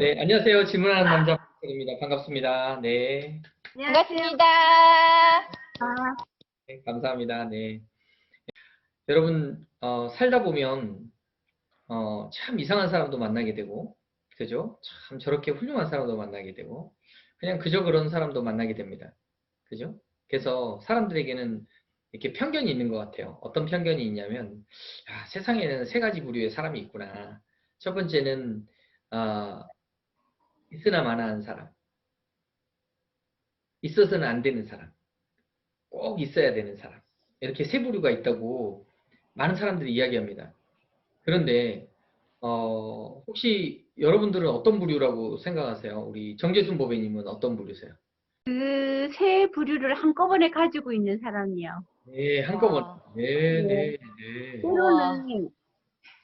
네, 안녕하세요. 질문하는 남자 박입니다. 반갑습니다. 네. 반갑습니다. 네, 감사합니다. 네. 여러분, 어, 살다 보면, 어, 참 이상한 사람도 만나게 되고, 그죠? 참 저렇게 훌륭한 사람도 만나게 되고, 그냥 그저 그런 사람도 만나게 됩니다. 그죠? 그래서 사람들에게는 이렇게 편견이 있는 것 같아요. 어떤 편견이 있냐면, 아, 세상에는 세 가지 부류의 사람이 있구나. 첫 번째는, 아, 있으나 마나한 사람. 있어서는 안 되는 사람. 꼭 있어야 되는 사람. 이렇게 세 부류가 있다고 많은 사람들이 이야기합니다. 그런데 어, 혹시 여러분들은 어떤 부류라고 생각하세요? 우리 정재순 보배님은 어떤 부류세요? 그 세 부류를 한꺼번에 가지고 있는 사람이요. 네, 한꺼번에. 와. 네, 네, 네. 때로는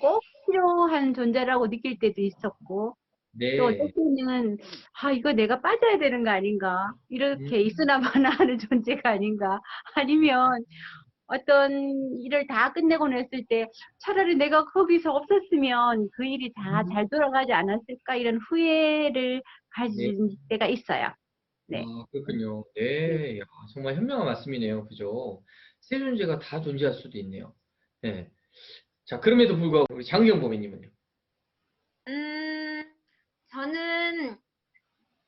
꼭 필요한 존재라고 느낄 때도 있었고, 네. 또 어떨 때는, 아, 이거 내가 빠져야 되는 거 아닌가? 이렇게 음. 있으나 마나 하는 존재가 아닌가? 아니면 어떤 일을 다 끝내고 났을 때 차라리 내가 거기서 없었으면 그 일이 다 음. 잘 돌아가지 않았을까? 이런 후회를 가진 때가 있어요. 네. 아, 그렇군요. 네. 야, 정말 현명한 말씀이네요. 그죠? 세 존재가 다 존재할 수도 있네요. 네. 자, 그럼에도 불구하고 우리 장경 보배님은요? 음, 저는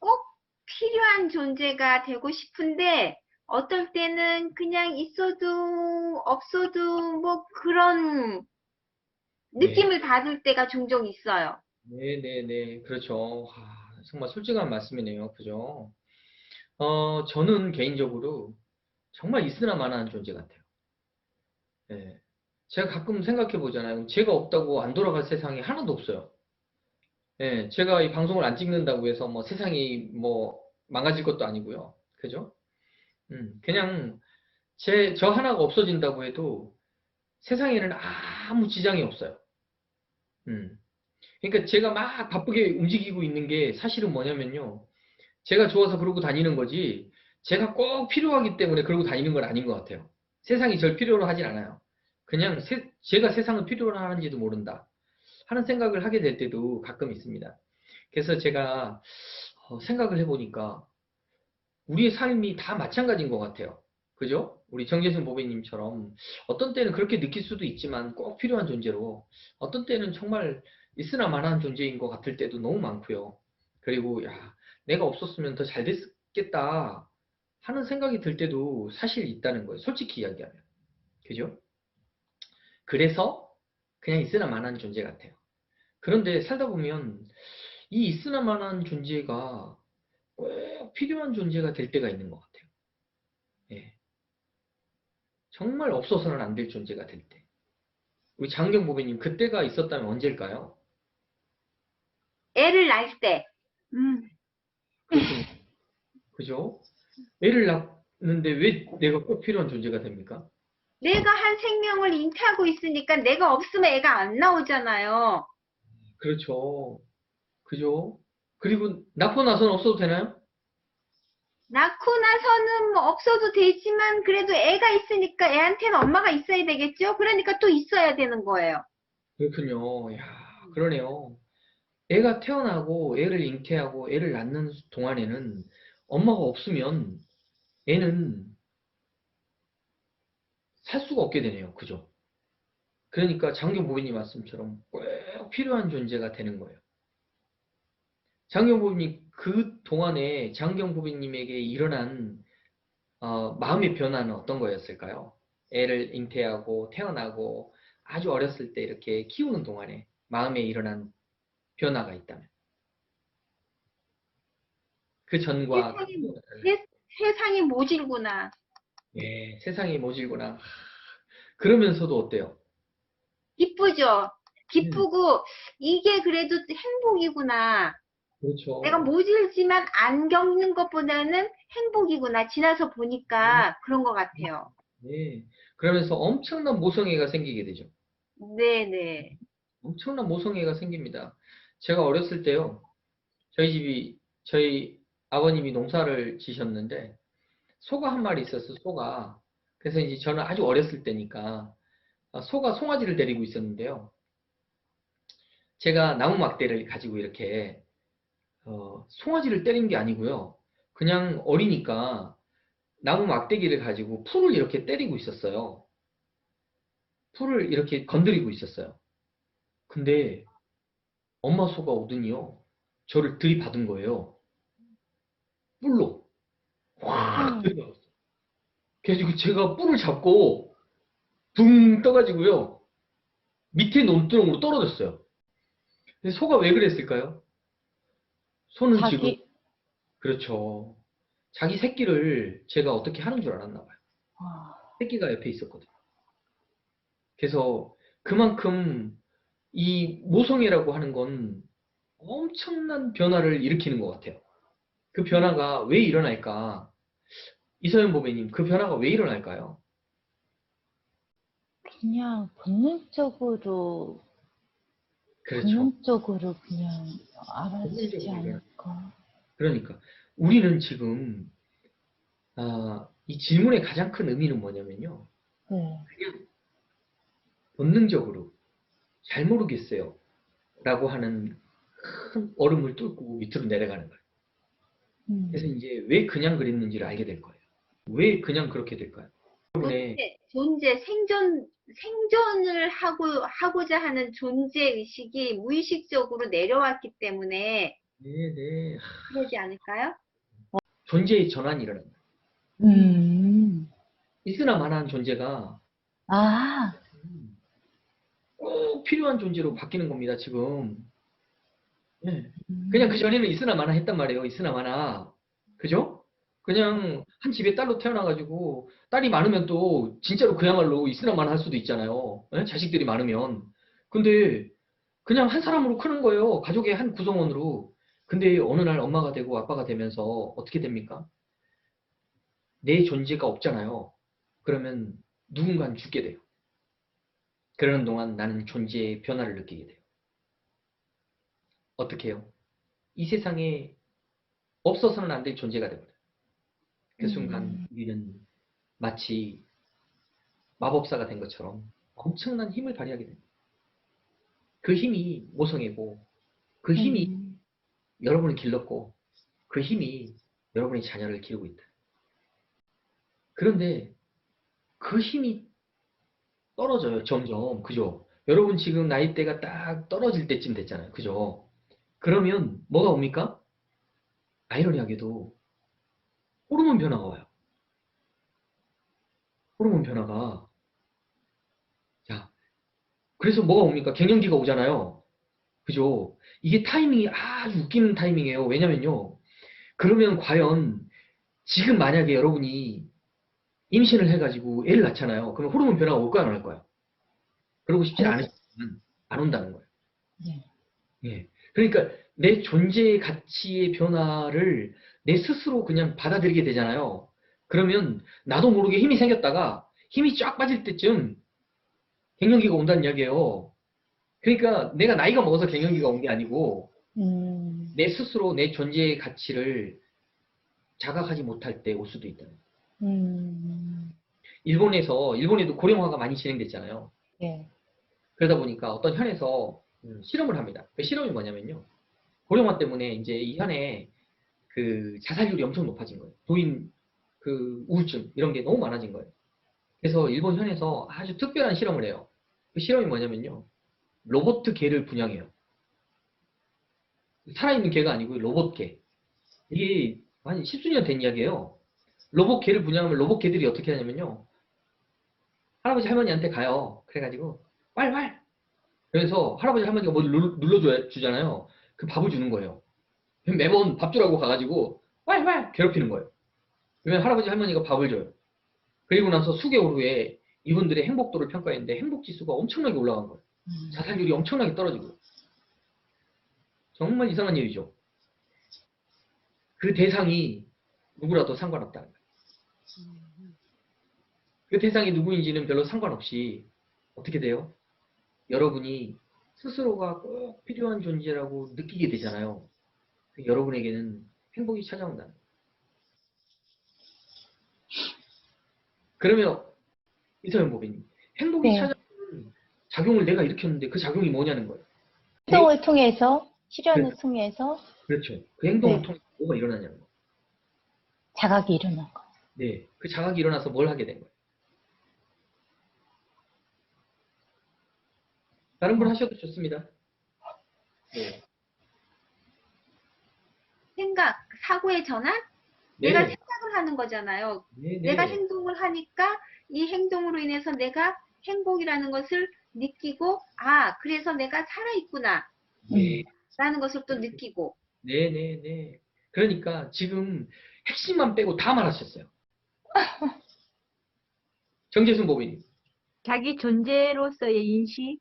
꼭 필요한 존재가 되고 싶은데, 어떨 때는 그냥 있어도 없어도 뭐 그런 느낌을 받을 때가 종종 있어요. 네, 네, 네. 그렇죠. 아, 정말 솔직한 말씀이네요. 그죠? 어, 저는 개인적으로 정말 있으나 마나한 존재 같아요. 예. 제가 가끔 생각해 보잖아요. 제가 없다고 안 돌아갈 세상이 하나도 없어요. 예, 제가 이 방송을 안 찍는다고 해서 뭐 세상이 뭐 망가질 것도 아니고요. 그죠? 음, 그냥 제, 저 하나가 없어진다고 해도 세상에는 아무 지장이 없어요. 음. 그러니까 제가 막 바쁘게 움직이고 있는 게 사실은 뭐냐면요. 제가 좋아서 그러고 다니는 거지, 제가 꼭 필요하기 때문에 그러고 다니는 건 아닌 것 같아요. 세상이 절 필요로 하진 않아요. 그냥 세- 제가 세상을 필요로 하는지도 모른다. 하는 생각을 하게 될 때도 가끔 있습니다. 그래서 제가 어, 생각을 해보니까 우리의 삶이 다 마찬가지인 것 같아요. 그죠? 우리 정재순 보배님처럼 어떤 때는 그렇게 느낄 수도 있지만 꼭 필요한 존재로 어떤 때는 정말 있으나 마나한 존재인 것 같을 때도 너무 많고요. 그리고 야, 내가 없었으면 더 잘 됐겠다 하는 생각이 들 때도 사실 있다는 거예요. 솔직히 이야기하면. 그죠? 그래서 그냥 있으나 마나한 존재 같아요. 그런데 살다 보면 이 있으나 마나한 존재가 꼭 필요한 존재가 될 때가 있는 것 같아요. 예. 정말 없어서는 안 될 존재가 될 때. 우리 장경 보배님, 그때가 있었다면 언제일까요? 애를 낳을 때, 음. 그죠? 애를 낳는데 왜 내가 꼭 필요한 존재가 됩니까? 내가 한 생명을 잉태하고 있으니까 내가 없으면 애가 안 나오잖아요. 그렇죠. 그죠? 그리고 낳고 나서는 없어도 되나요? 낳고 나서는 뭐 없어도 되지만 그래도 애가 있으니까 애한테는 엄마가 있어야 되겠죠? 그러니까 또 있어야 되는 거예요. 그렇군요. 야, 그러네요. 애가 태어나고 애를 잉태하고 애를 낳는 동안에는 엄마가 없으면 애는 살 수가 없게 되네요. 그죠? 그러니까 장경 보배님 말씀처럼 꼭 필요한 존재가 되는 거예요. 장경 보배님 그 동안에 장경 보배님에게 일어난 어, 마음의 변화는 어떤 거였을까요? 애를 잉태하고 태어나고 아주 어렸을 때 이렇게 키우는 동안에 마음에 일어난 변화가 있다면 그 전과 그 세상이. 세, 세상이 모질구나. 예, 세상이 모질구나. 하, 그러면서도 어때요? 기쁘죠? 기쁘고 이게 그래도 행복이구나. 그렇죠. 내가 모질지만 안 겪는 것보다는 행복이구나. 지나서 보니까 그런 것 같아요. 네. 그러면서 엄청난 모성애가 생기게 되죠. 네네. 엄청난 모성애가 생깁니다. 제가 어렸을 때요, 저희 집이, 저희 아버님이 농사를 지셨는데, 소가 한 마리 있었어, 소가. 그래서 이제 저는 아주 어렸을 때니까, 아, 소가 송아지를 데리고 있었는데요. 제가 나무 막대를 가지고 이렇게, 어, 송아지를 때린 게 아니고요. 그냥 어리니까 나무 막대기를 가지고 풀을 이렇게 때리고 있었어요. 풀을 이렇게 건드리고 있었어요. 근데 엄마 소가 오더니요. 저를 들이받은 거예요. 뿔로. 확 음. 들이받았어요. 그래가지고 제가 뿔을 잡고 붕 떠가지고요. 밑에 논두렁으로 떨어졌어요. 소가 왜 그랬을까요? 소는 지금 자기, 그렇죠. 자기 새끼를 제가 어떻게 하는 줄 알았나 봐요. 아, 새끼가 옆에 있었거든요. 그래서 그만큼 이 모성애라고 하는 건 엄청난 변화를 일으키는 것 같아요. 그 변화가 왜 일어날까? 이서연 보배님, 그 변화가 왜 일어날까요? 그냥 본능적으로. 본능적으로 그냥 알아주지 본능적으로 않을까. 그러니까 우리는 지금 아, 이 질문의 가장 큰 의미는 뭐냐면요. 네. 그냥 본능적으로 잘 모르겠어요. 라고 하는 큰 얼음을 뚫고 밑으로 내려가는 거예요. 음. 그래서 이제 왜 그냥 그랬는지를 알게 될 거예요. 왜 그냥 그렇게 될까요? 존재, 존재, 생존, 생존을 하고, 하고자 하는 존재 의식이 무의식적으로 내려왔기 때문에 네네. 그러지 않을까요? 존재의 전환이 일어납니다. 음. 있으나 마나한 존재가 아, 꼭 필요한 존재로 바뀌는 겁니다, 지금. 네. 음. 그냥 그 전에는 있으나 마나 했단 말이에요. 있으나 마나. 그죠? 그냥 한 집에 딸로 태어나가지고 딸이 많으면 또 진짜로 그야말로 마나 할 수도 있잖아요. 예? 자식들이 많으면. 근데 그냥 한 사람으로 크는 거예요. 가족의 한 구성원으로. 근데 어느 날 엄마가 되고 아빠가 되면서 어떻게 됩니까? 내 존재가 없잖아요. 그러면 누군가는 죽게 돼요. 그러는 동안 나는 존재의 변화를 느끼게 돼요. 어떻게 해요? 이 세상에 없어서는 안 될 존재가 되거든. 그 순간 음. 우리는 마치 마법사가 된 것처럼 엄청난 힘을 발휘하게 됩니다. 그 힘이 모성애고 그 힘이 음. 여러분을 길렀고 그 힘이 여러분의 자녀를 기르고 있다. 그런데 그 힘이 떨어져요, 점점. 그죠? 여러분 지금 나이대가 딱 떨어질 때쯤 됐잖아요. 그죠? 그러면 뭐가 옵니까? 아이러니하게도 호르몬 변화가 와요. 호르몬 변화가. 자, 그래서 뭐가 옵니까? 갱년기가 오잖아요. 그죠? 이게 타이밍이 아주 웃기는 타이밍이에요. 왜냐면요. 그러면 과연 지금 만약에 여러분이 임신을 해가지고 애를 낳잖아요. 그러면 호르몬 변화가 올까요? 안 올까요? 그러고 싶지 어. 않으시면 안 온다는 거예요. 네. 예. 그러니까 내 존재의 가치의 변화를 내 스스로 그냥 받아들이게 되잖아요. 그러면 나도 모르게 힘이 생겼다가 힘이 쫙 빠질 때쯤 갱년기가 온다는 이야기예요. 그러니까 내가 나이가 먹어서 갱년기가 온 게 아니고 음. 내 스스로 내 존재의 가치를 자각하지 못할 때 올 수도 있다. 음. 일본에서 일본에도 고령화가 많이 진행됐잖아요. 네. 그러다 보니까 어떤 현에서 음, 실험을 합니다. 그 실험이 뭐냐면요. 고령화 때문에 이제 이 현에 그 자살률이 엄청 높아진 거예요. 노인 그 우울증 이런 게 너무 많아진 거예요. 그래서 일본 현에서 아주 특별한 실험을 해요. 그 실험이 뭐냐면요. 로봇 개를 분양해요. 살아있는 개가 아니고 로봇 개. 이게 한 십수년 된 이야기예요. 로봇 개를 분양하면 로봇 개들이 어떻게 하냐면요. 할아버지 할머니한테 가요. 그래가지고 왈왈 그래서 할아버지 할머니가 뭐 눌러줘 주잖아요. 그 밥을 주는 거예요. 매번 밥 주라고 가가지고 왈왈 괴롭히는 거예요. 그러면 할아버지 할머니가 밥을 줘요. 그리고 나서 수개월 후에 이분들의 행복도를 평가했는데 행복 지수가 엄청나게 올라간 거예요. 음. 자살률이 엄청나게 떨어지고 정말 이상한 일이죠. 그 대상이 누구라도 상관없다는 거예요. 그 대상이 누구인지는 별로 상관없이 어떻게 돼요? 여러분이 스스로가 꼭 필요한 존재라고 느끼게 되잖아요. 여러분에게는 행복이 찾아온다는 거예요. 그러면 이서연 보배님, 행복이 네. 찾아오는 작용을 내가 일으켰는데 그 작용이 뭐냐는 거예요. 행동을 통해서 치료하는 승에서 그렇죠. 그 행동을 네. 통해 뭐가 일어나냐는 거. 자각이 일어난 거. 네. 그 자각이 일어나서 뭘 하게 된 거예요. 다른 분 하셔도 좋습니다. 네. 생각, 사고의 전환? 네. 내가 생각을 하는 거잖아요. 네, 네. 내가 행동을 하니까 이 행동으로 인해서 내가 행복이라는 것을 느끼고, 아, 그래서 내가 살아있구나. 네. 라는 것을 또 느끼고. 네, 네, 네. 그러니까 지금 핵심만 빼고 다 말하셨어요. 정재순 법인. 자기 존재로서의 인식,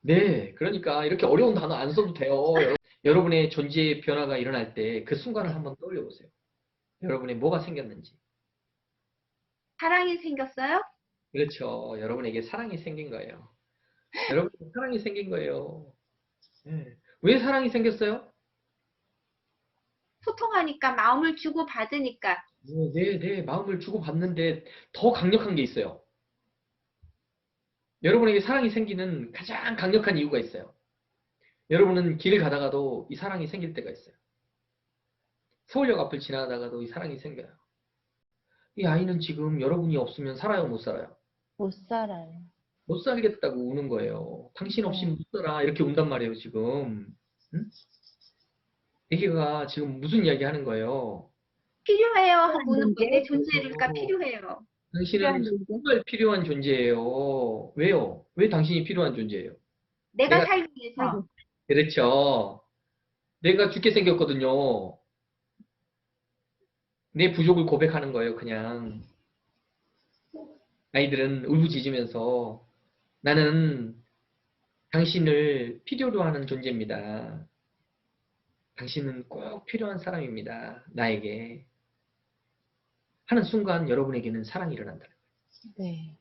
네, 그러니까 이렇게 어려운 단어 안 써도 돼요. 여러- 여러분의 존재의 변화가 일어날 때 그 순간을 한번 떠올려 보세요. 여러분의 뭐가 생겼는지. 사랑이 생겼어요? 그렇죠. 여러분에게 사랑이 생긴 거예요. 여러분 사랑이 생긴 거예요. 네. 왜 사랑이 생겼어요? 소통하니까, 마음을 주고 받으니까. 네, 네, 네. 마음을 주고 받는데 더 강력한 게 있어요. 여러분에게 사랑이 생기는 가장 강력한 이유가 있어요. 여러분은 길을 가다가도 이 사랑이 생길 때가 있어요. 서울역 앞을 지나가다가도 이 사랑이 생겨요. 이 아이는 지금 여러분이 없으면 살아요, 못 살아요? 못 살아요. 못 살겠다고 우는 거예요. 당신 없이 못 살아. 이렇게 운단 말이에요, 지금. 응? 애기가 지금 무슨 이야기 하는 거예요? 필요해요. 하고 우는 존재? 거내 존재가 어. 필요해요. 당신은 존재. 정말 필요한 존재예요. 왜요? 왜 당신이 필요한 존재예요? 내가 내가- 살기 위해서. 그렇죠. 내가 죽게 생겼거든요. 내 부족을 고백하는 거예요, 그냥. 아이들은 울부짖으면서 나는 당신을 필요로 하는 존재입니다. 당신은 꼭 필요한 사람입니다. 나에게. 하는 순간 여러분에게는 사랑이 일어난다. 네.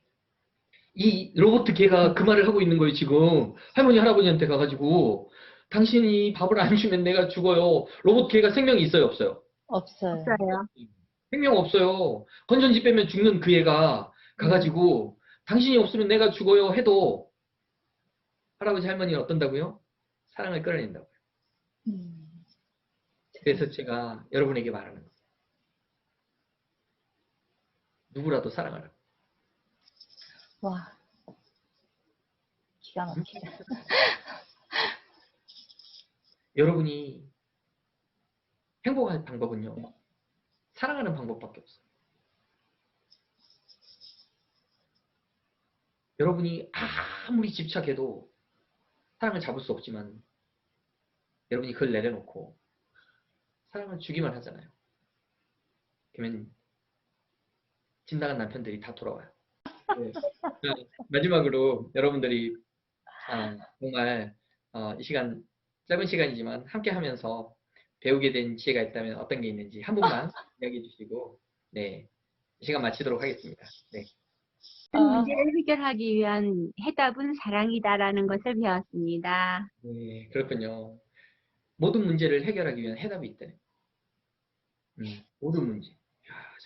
이 로버트 개가 그 말을 하고 있는 거예요, 지금. 할머니, 할아버지한테 가가지고, 당신이 밥을 안 주면 내가 죽어요. 로버트 개가 생명이 있어요, 없어요? 없어요. 없어요. 생명 없어요. 건전지 빼면 죽는 그 애가 가가지고, 당신이 없으면 내가 죽어요 해도, 할아버지, 할머니는 어떤다고요? 사랑을 끌어낸다고요. 음. 그래서 제가 여러분에게 말하는 거예요. 누구라도 사랑하라. 와. 기가 막히다. 여러분이 행복할 방법은요. 사랑하는 방법밖에 없어요. 여러분이 아무리 집착해도 사랑을 잡을 수 없지만 여러분이 그걸 내려놓고 사랑을 주기만 하잖아요. 그러면 집 나간 남편들이 다 돌아와요. 네. 자, 마지막으로 여러분들이 아, 정말 어, 이 시간 짧은 시간이지만 함께 하면서 배우게 된 지혜가 있다면 어떤 게 있는지 한 분만 이야기해 주시고 네이 시간 마치도록 하겠습니다. 네. 큰 아. 문제를 해결하기 위한 해답은 사랑이다라는 것을 배웠습니다. 네, 그렇군요. 모든 문제를 해결하기 위한 해답이 있다네. 음, 모든 문제.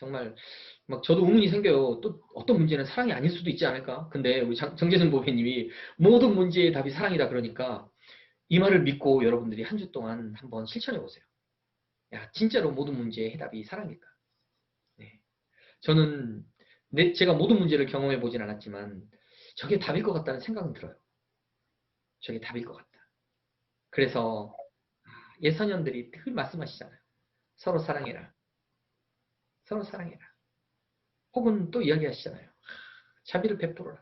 야, 정말 막 저도 의문이 생겨요. 또 어떤 문제는 사랑이 아닐 수도 있지 않을까? 근데 우리 장- 정재승 보배님이 모든 문제의 답이 사랑이다 그러니까 이 말을 믿고 여러분들이 한 주 동안 한번 실천해 보세요. 야, 진짜로 모든 문제의 해답이 사랑일까? 네. 저는 내, 제가 모든 문제를 경험해 보진 않았지만 저게 답일 것 같다는 생각은 들어요. 저게 답일 것 같다. 그래서 아, 예선년들이 늘 말씀하시잖아요. 서로 사랑해라. 서로 사랑해라. 혹은 또 이야기하시잖아요. 아, 자비를 베풀어라.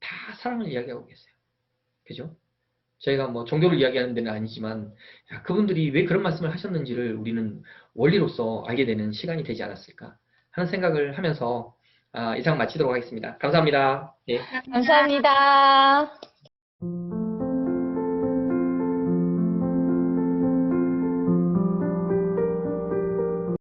다 사랑을 이야기하고 계세요. 그죠? 저희가 뭐 종교를 이야기하는 데는 아니지만 야, 그분들이 왜 그런 말씀을 하셨는지를 우리는 원리로서 알게 되는 시간이 되지 않았을까 하는 생각을 하면서 아, 이상 마치도록 하겠습니다. 감사합니다. 예. 감사합니다.